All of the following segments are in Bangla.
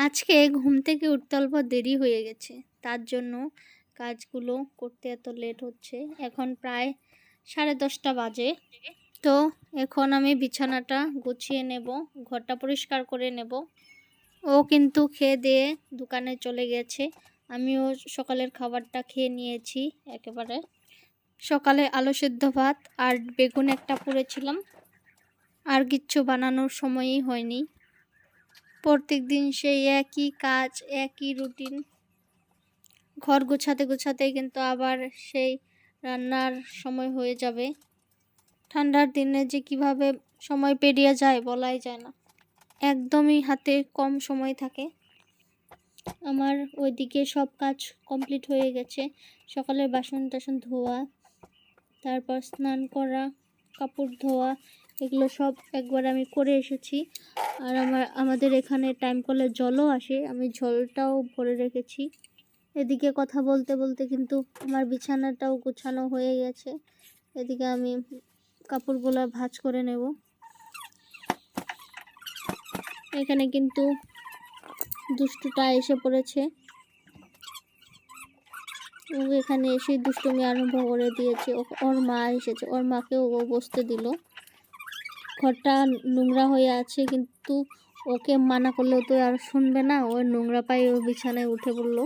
আজকে ঘুম থেকে উঠতে অল্প দেরি হয়ে গেছে। তার জন্য কাজগুলো করতে এত লেট হচ্ছে। এখন প্রায় সাড়ে দশটা বাজে। তো এখন আমি বিছানাটা গুছিয়ে নেব, ঘরটা পরিষ্কার করে নেব। ও কিন্তু খেয়ে দিয়ে দোকানে চলে গেছে। আমিও সকালের খাবারটা খেয়ে নিয়েছি একেবারে। সকালে আলু সেদ্ধ ভাত আর বেগুন একটা পুড়েছিলাম। আর কিচ্ছু বানানোর সময়ই হয়নি। প্রত্যেক দিন সেই একই কাজ, একই রুটিন। ঘর গোছাতে গোছাতে কিন্তু আবার সেই রান্নার সময় হয়ে যাবে। ঠান্ডার দিনে যে কীভাবে সময় পেরিয়ে যায় বলাই যায় না। একদমই হাতে কম সময় থাকে। আমার ওইদিকে সব কাজ কমপ্লিট হয়ে গেছে। সকালের বাসন টাসন ধোয়া, তারপর স্নান করা, কাপড় ধোয়া এগুলো সব একবার আমি করে এসেছি। আর আমার, আমাদের এখানে টাইম কলে জলও আসে। আমি জলটাও ভরে রেখেছি। এদিকে কথা বলতে বলতে কিন্তু আমার বিছানাটাও গুছানো হয়ে গেছে। এদিকে আমি কাপড়গুলো ভাঁজ করে নেব। এখানে কিন্তু দুষ্টুটা এসে পড়েছে। ও এখানে এসে দুষ্টুমি আরম্ভ করে দিয়েছে। ওর মা এসেছে। ওর মাকেও ও বসতে দিল। ঘরটা নোংরা হয়ে আছে, কিন্তু ওকে মানা করলেও তো আর শুনবে না। ওর নোংরা পায়ে ও বিছানায় উঠে পড়ল।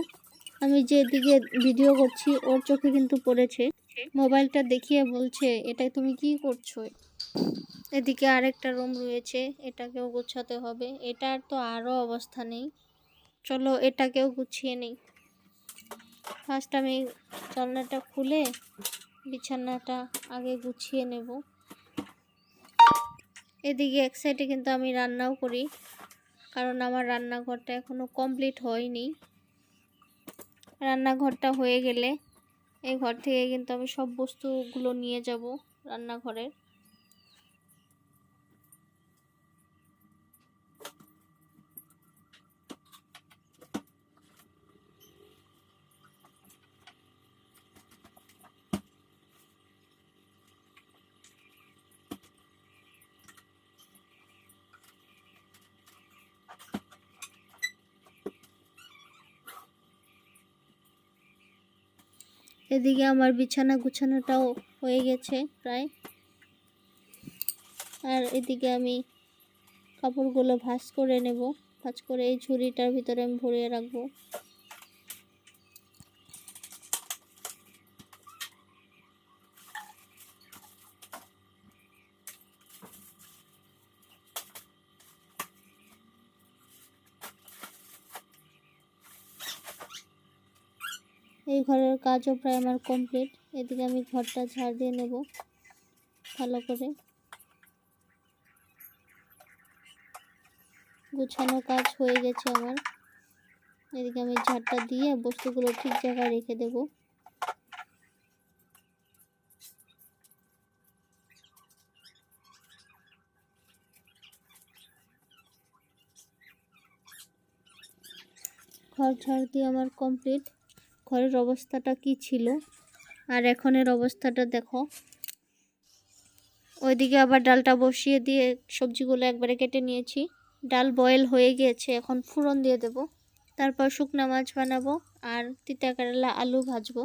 আমি যেদিকে ভিডিও করছি, ওর চোখে কিন্তু পড়েছে। মোবাইলটা দেখিয়ে বলছে এটা তুমি কি করছ? এদিকে আরেকটা রুম রয়েছে, এটাকেও গুছাতে হবে। এটার তো আরও অবস্থা নেই। চলো, এটাকেও গুছিয়ে নেই। ফার্স্ট আমি জানলাটা খুলে বিছানাটা আগে গুছিয়ে নেব। এদিকে এক সাইডে কিন্তু আমি রান্নাও করি। কারণ আমার রান্নাঘরটা এখনও কমপ্লিট হয়নি। রান্নাঘরটা হয়ে গেলে এই ঘর থেকে কিন্তু আমি সব বস্তুগুলো নিয়ে যাব রান্নাঘরের। এদিকে আমার বিছানা গুছানোটাও হয়ে গেছে প্রায়। আর এদিকে আমি কাপড়গুলো ভাঁজ করে নেব। ভাঁজ করে এই ঝুড়িটার ভিতরে আমি ভরিয়ে রাখব। এই ঘরের কাজও প্রায় আমার কমপ্লিট। এদিকে আমি ঘরটা ঝাড় দিয়ে নেব ভালো করে। গুছানো কাজ হয়ে গেছে আমার। এদিকে আমি ঝাড়টা দিয়ে বস্তুগুলো ঠিক জায়গায় রেখে দেব। ঘর ঝাড় দিয়ে আমার কমপ্লিট। ঘরের অবস্থাটা কি ছিল? আর এখনের অবস্থাটা দেখো। ওইদিকে আবার ডালটা বসিয়ে দিয়ে সবজিগুলো একবারে কেটে নিয়েছি। ডাল বয়েল হয়ে গিয়েছে, এখন ফুরন দিয়ে দেব। তারপর শুকনা মাছ বানাবো আর তিতা কারেলা আলু ভাজবো।